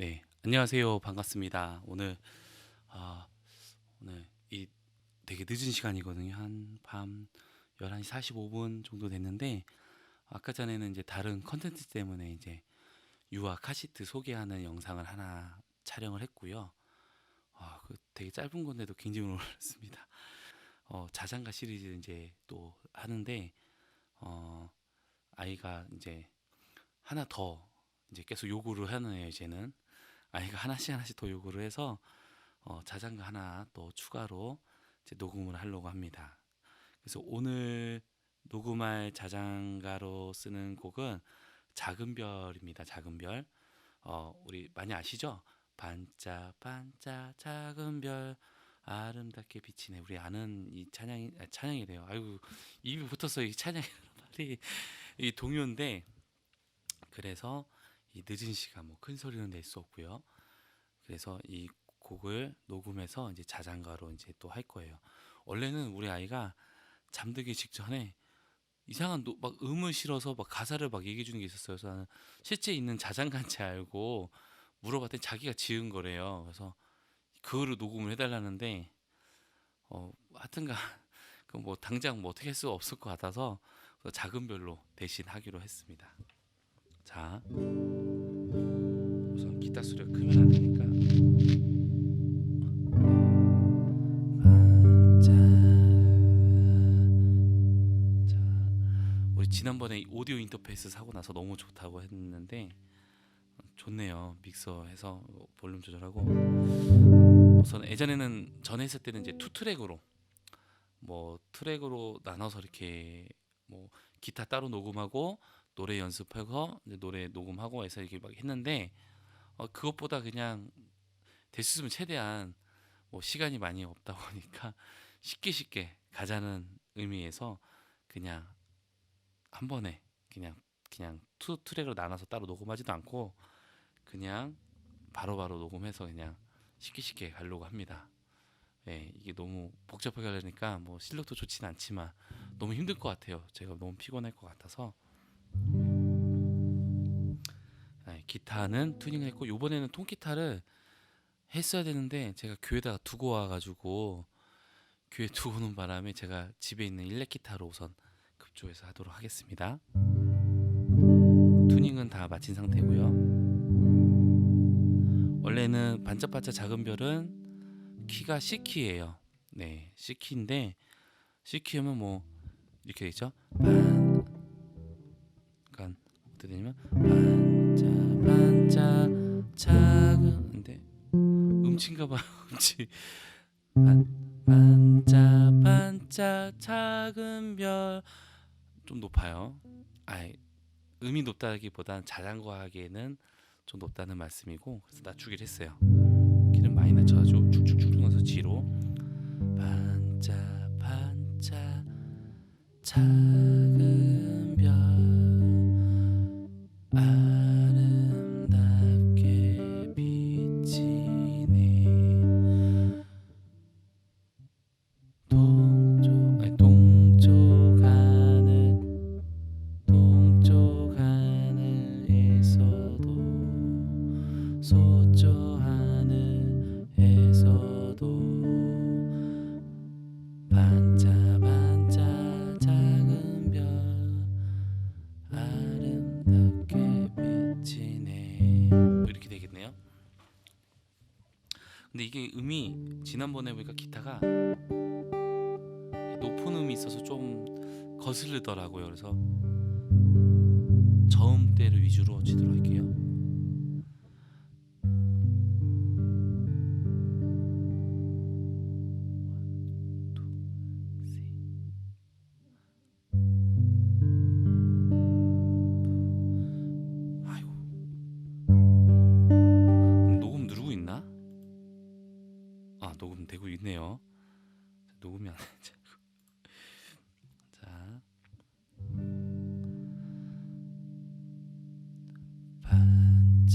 네, 안녕하세요. 반갑습니다. 오늘 아, 오늘 이 되게 늦은 시간이거든요. 한 밤 11시 45분 정도 됐는데 아까 전에는 이제 다른 컨텐츠 때문에 이제 유아 카시트 소개하는 영상을 하나 촬영을 했고요. 아, 그 되게 짧은 건데도 굉장히 놀랐습니다. 어, 자장가 시리즈 이제 또 하는데 어, 아이가 이제 하나 더 이제 계속 요구를 하는 애예요, 이제는. 아이가 하나씩 하나씩 더 요구를 해서 어, 자장가 하나 또 추가로 이제 녹음을 하려고 합니다. 그래서 오늘 녹음할 자장가로 쓰는 곡은 작은 별입니다. 작은 별. 어, 우리 많이 아시죠? 반짝 반짝 작은 별 아름답게 비치네. 우리 아는 이 찬양이 아, 찬양이래요. 아이고 입이 붙었어 이 찬양이 빨리 이 동요인데 그래서 이 늦은 시간 뭐 큰 소리는 낼 수 없고요. 그래서 이 곡을 녹음해서 이제 자장가로 이제 또 할 거예요. 원래는 우리 아이가 잠들기 직전에 이상한 노, 막 음을 실어서 막 가사를 막 얘기해 주는 게 있었어요. 그래서 나는 실제 있는 자장가인지 알고 물어봤더니 자기가 지은 거래요. 그래서 그거를 녹음을 해달라는데 어 하여튼가 그뭐 당장 뭐 어떻게 할 수가 없을 것 같아서 작은 별로 대신 하기로 했습니다. 자 우선 기타 소리가 크면 안 되니까. 자 우리 지난번에 오디오 인터페이스 사고 나서 너무 좋다고 했는데 좋네요 믹서해서 볼륨 조절하고 우선 예전에는 전에 했을 때는 이제 투 트랙으로 뭐 트랙으로 나눠서 이렇게 뭐 기타 따로 녹음하고 노래 연습하고 노래 녹음하고 해서 이렇게 막 했는데 어, 그것보다 그냥 있으면 최대한 뭐 시간이 많이 없다 보니까 쉽게 쉽게 가자는 의미에서 그냥 한 번에 그냥 그냥 투 트랙으로 나눠서 따로 녹음하지도 않고 그냥 바로바로 녹음해서 그냥 쉽게 쉽게 가려고 합니다. 예, 이게 너무 복잡하게 하려니까 뭐 실력도 좋지는 않지만 너무 힘들 것 같아요. 제가 너무 피곤할 것 같아서 예, 기타는 튜닝했고 이번에는 통기타를 했어야 되는데 제가 교회다가 두고 와가지고 교회 두고 오는 바람에 제가 집에 있는 일렉 기타로 우선 급조해서 하도록 하겠습니다. 튜닝은 다 마친 상태고요. 원래는 반짝반짝 작은 별은 키가 C 키예요. 네, C 키인데 C 키면 뭐 이렇게 되죠. 되냐면 반짝 반짝 작은데 음치인가 봐요. 음치. 반, 반짝 반짝 작은 별 좀 높아요. 아이 음이 높다기보단 자장가 하기에는 좀 높다는 말씀이고 그래서 낮추기를 했어요. 키는 많이 낮춰가지고 쭉쭉쭉 넣어서 G로 반짝 반짝 작은 별 아 근데 이게 음이 지난번에 보니까 기타가 높은 음이 있어서 좀 거슬리더라고요. 그래서 저음대를 위주로 치도록 할게요.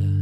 반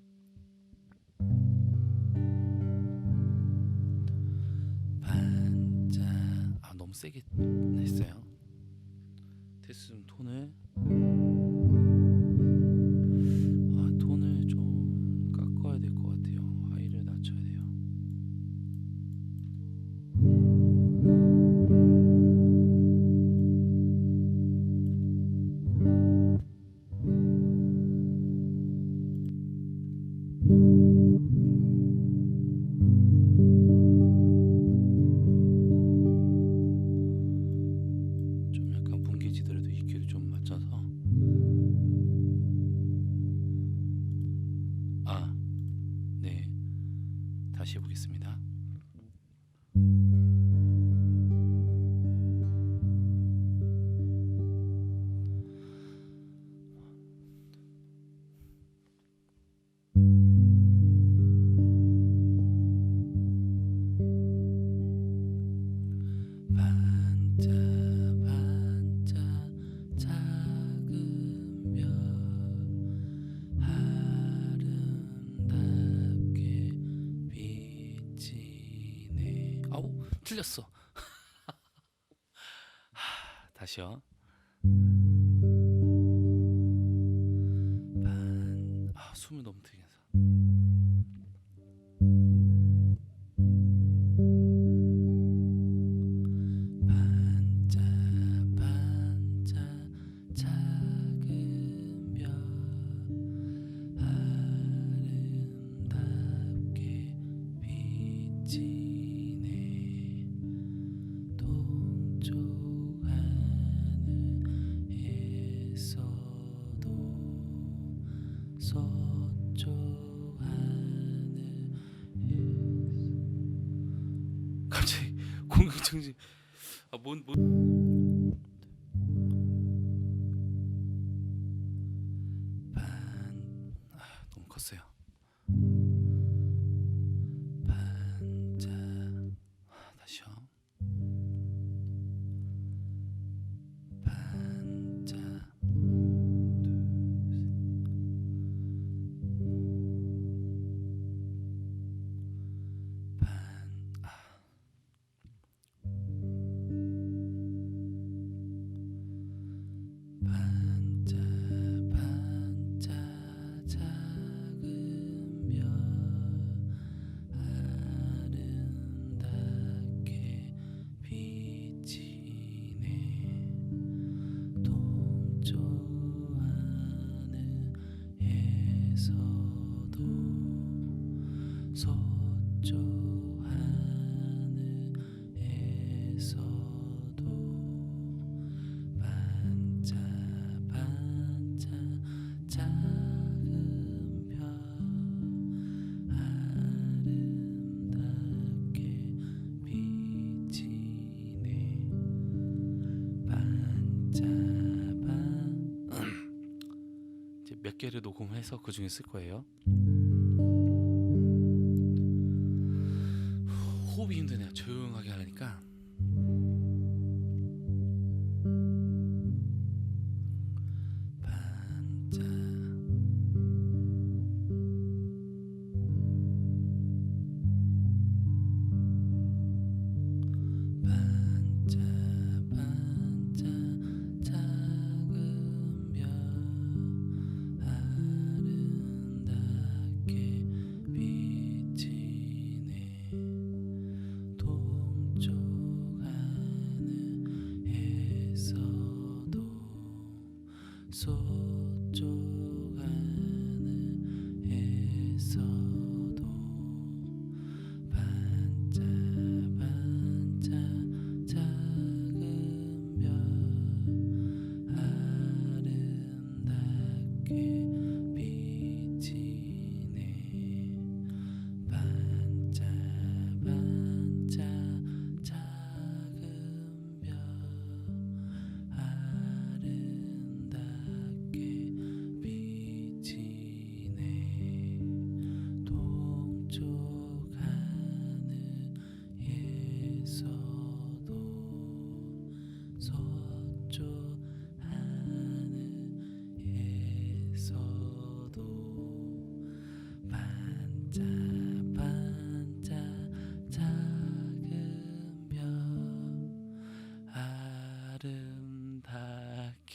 세게 했어요. 됐음 톤을 틀렸어. 하, 다시요. 반, 아, 숨을 너무 들이면서. 갑자기 공격정지 아 뭔 뭔. 몇 개를 녹음해서 그 중에 쓸 거예요. soul.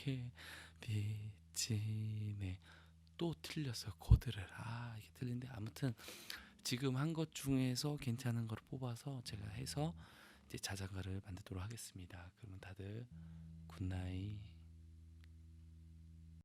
아름답게 비치네 또 틀렸어요 코드를 아 이게 틀린데? 아무튼 지금 한 것 중에서 괜찮은 거를 뽑아서 제가 해서 이제 자장가를 만들도록 하겠습니다. 그러면 다들 굿나잇